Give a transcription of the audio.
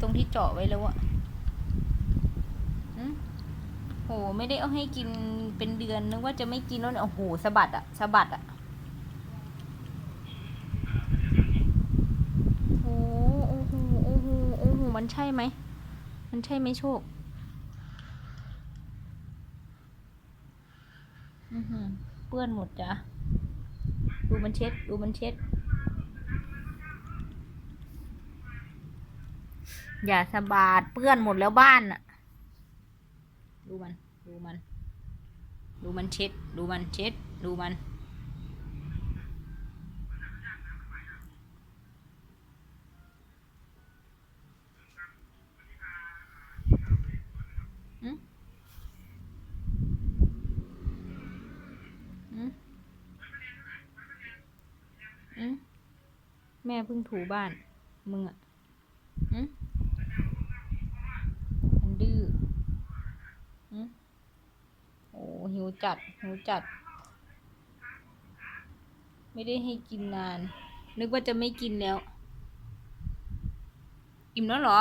ตรงที่เจาะไว้แล้วอะโหไม่ได้เอาให้กินเป็นเดือนนึกว่าจะไม่กินแล้วเนี่ยโอ้โหสะบัดอะสะบัดอะโอ้โอ้โหโอ้โหโอ้โหมันใช่ไหมมันใช่ไหมโชคอือหือเปื้อนหมดจ้ะดูมันเช็ด ดูมันเช็ด อย่าสะบาดเปื้อนหมดแล้วบ้านน่ะดูมัน ดูมัน ดูมันเช็ด ดูมันเช็ด ดูมันอืมอืมอืมแม่เพิ่งถูบ้าน มึงอะอืมมันดื้ออืม โอ้หิวจัด หิวจัด ไม่ได้ให้กินนาน นึกว่าจะไม่กินแล้ว อิ่มแล้วเหรอ